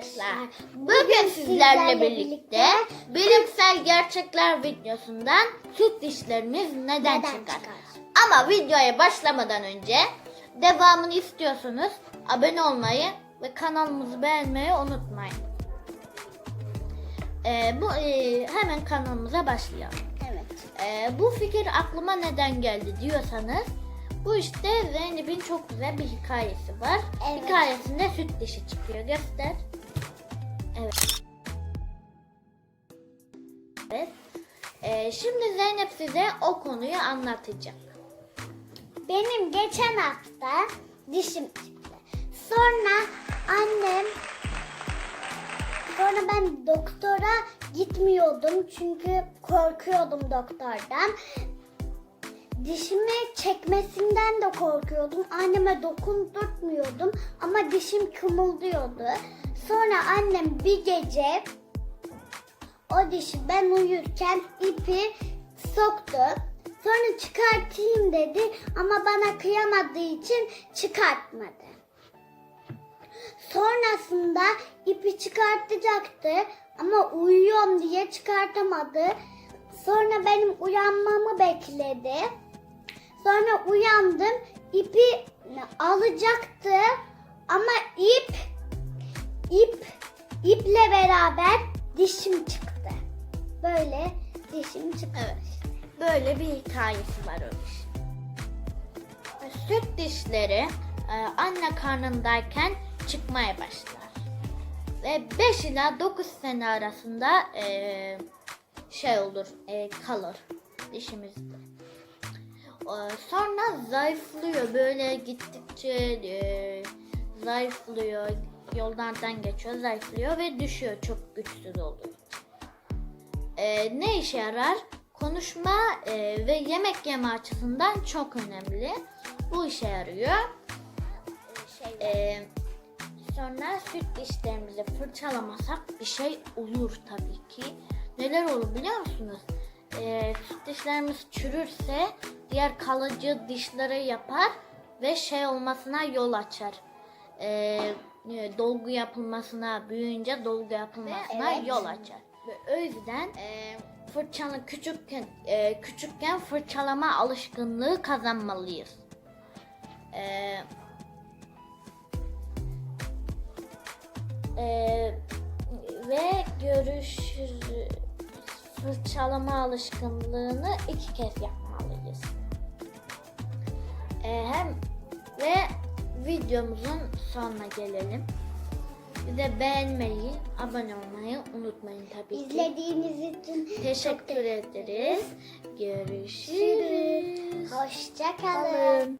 arkadaşlar. Bugün sizlerle birlikte bilimsel gerçekler videosundan süt dişlerimiz neden, Neden çıkar? çıkar? Ama videoya başlamadan önce devamını istiyorsanız abone olmayı ve kanalımızı beğenmeyi unutmayın. Ee, bu e, hemen kanalımıza başlayalım. Evet. Ee, bu fikir aklıma neden geldi diyorsanız bu işte Zeynep'in çok güzel bir hikayesi var. Evet. Hikayesinde süt dişi çıkıyor. Göster. Evet. Evet. Ee, şimdi Zeynep size o konuyu anlatacak. Benim geçen hafta dişim çıktı. Sonra annem sonra ben doktora gitmiyordum çünkü korkuyordum doktordan. Dişimi çekmesinden de korkuyordum. Anneme dokundurtmuyordum ama dişim kımıldıyordu. Sonra annem bir gece o dişi ben uyurken ipi soktu. Sonra çıkartayım dedi ama bana kıyamadığı için çıkartmadı. Sonrasında ipi çıkartacaktı ama uyuyorum diye çıkartamadı. Sonra benim uyanmamı bekledi. Sonra uyandım. ipi alacaktı ama ip ip iple beraber dişim çıktı. Böyle dişim çıktı. Evet. Böyle bir hikayesi var o iş. Süt dişleri e, anne karnındayken çıkmaya başlar. Ve 5 ila 9 sene arasında e, şey olur, e, kalır dişimizde. Sonra zayıflıyor böyle gittikçe zayıflıyor, yollardan geçiyor, zayıflıyor ve düşüyor çok güçsüz olduğu için. E, ne işe yarar? Konuşma e, ve yemek yeme açısından çok önemli. Bu işe yarıyor. E, sonra süt dişlerimizi fırçalamasak bir şey olur tabii ki. Neler olur biliyor musunuz? E, süt dişlerimiz çürürse diğer kalıcı dişleri yapar ve şey olmasına yol açar. E, e, dolgu yapılmasına, büyüyünce dolgu yapılmasına Evet. yol açar. Ve o yüzden e, fırçalı küçükken e, küçükken fırçalama alışkanlığı kazanmalıyız. E, e, ve görüşürüz. Fırçalama alışkanlığını iki kez yapmalıyız. E, hem ve videomuzun sonuna gelelim. Bize beğenmeyi, abone olmayı unutmayın tabii ki. İzlediğiniz için Teşekkür ederiz. Görüşürüz. Hoşça kalın.